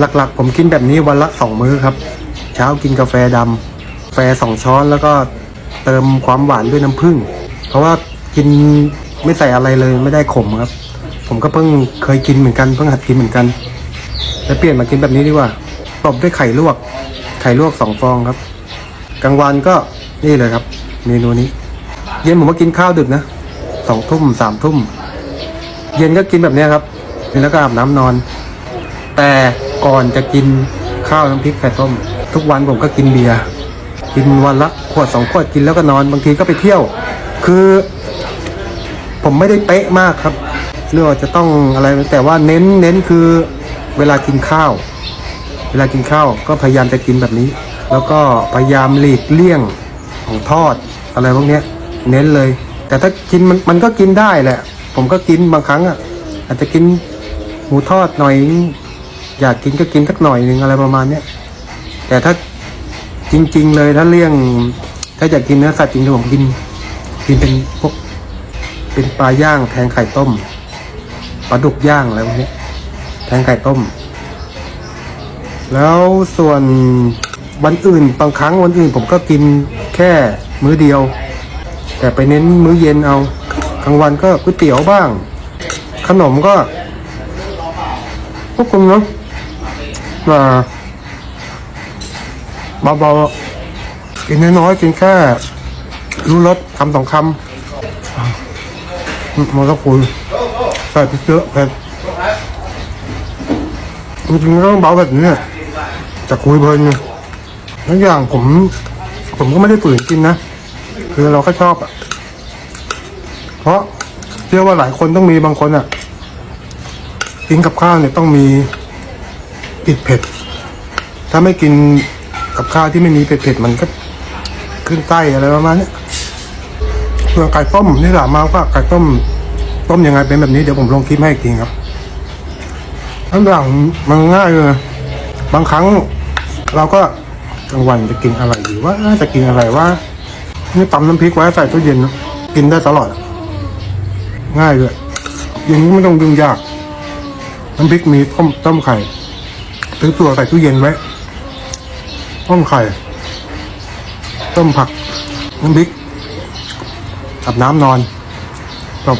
หลักๆ ผมกินแบบนี้วันละสองมื้อครับ เช้ากินกาแฟดำกาแฟสองช้อนแล้วก็เติมความหวานด้วยน้ำผึ้งเพราะว่ากินไม่ใส่อะไรเลยไม่ได้ขมครับ ผมก็เพิ่งเคยกินเหมือนกันเพิ่งหัดกินเหมือนกันแล้วเปลี่ยนมากินแบบนี้ดีกว่าตบด้วยไข่ลวก ไข่ลวกสองฟองครับกลางวันก็นี่เลยครับ เมนูนี้ เย็นผมมากินข้าวดึกนะสองทุ่มสามทุ่ม เย็นก็กินแบบนี้ครับแล้วก็อาบน้ำนอน แต่ ก่อนจะกินข้าวน้ำพริกไข่ต้ม ทุกวันผมก็กินเบียร์กินวันละขวดสองขวดกินแล้วก็นอนบางทีก็ไปเที่ยว คือ ผมไม่ได้เป๊ะมากครับเรื่องจะต้องอะไร แต่ว่าเน้นเน้นคือเวลากินข้าว เวลากินข้าวก็พยายามจะกินแบบนี้ แล้วก็พยายามหลีกเลี่ยงของทอดอะไรพวกนี้เน้นเลย แต่ถ้ากินมันมันก็กินได้แหละ ผมก็กินบางครั้งอะอาจจะกินหมูทอดหน่อย อยากกินก็กินสักหน่อยหนึ่งอะไรประมาณเนี้ยแต่ถ้าจริง ๆ เลยถ้าเลี่ยง ถ้าอยากกินเนื้อสัตว์จริงๆผมกิน กินเป็นพวกเป็นปลาย่างแทงไข่ต้มปลาดุกย่างอะไรพวกนี้แทงไข่ต้ม แล้วส่วนวันอื่นบางครั้งวันอื่นผมก็กินแค่มื้อเดียว แต่ไปเน้นมื้อเย็นเอากลางวันก็ก๋วยเตี๋ยวบ้าง ขนมก็พวกคุณเนาะ มาเบาๆกินน้อยๆกินแค่รู้รสคำสองคำมันก็คุยใส่เยอะเผ็ดจริงๆก็ต้องเบาแบบนี้จะคุยเพลินไงทุกอย่างผม ผมก็ไม่ได้ฝืนกินนะ คือเราก็ชอบอะ เพราะเชื่อว่าหลายคนต้องมีบางคนอะ กินกับข้าวเนี่ยต้องมี ติดเผ็ด ถ้าไม่กินกับข้าวที่ไม่มีเผ็ดๆมันก็ขึ้นไส้อะไรประมาณเนี้ยส่วนไก่ต้มที่ถามมาว่าไก่ต้ม ต้มยังไงเป็นแบบนี้เดี๋ยวผมลงคลิปให้อีกทีครับทั้งอย่างมันง่ายเลยบางครั้ง เราก็กลางวันจะกินอะไรดีว่าจะกินอะไรว่านี่ตำน้ำพริกไว้ใส่ตู้เย็นกินได้ตลอด ง่ายเลยอย่างนี้ไม่ต้องยุ่งยากน้ำพริกมีต้มต้มไข่ ซื้อตัวใส่ตู้เย็นไว้ ต้มไข่ ต้มผัก น้ำพริกกับน้ำนอนจบ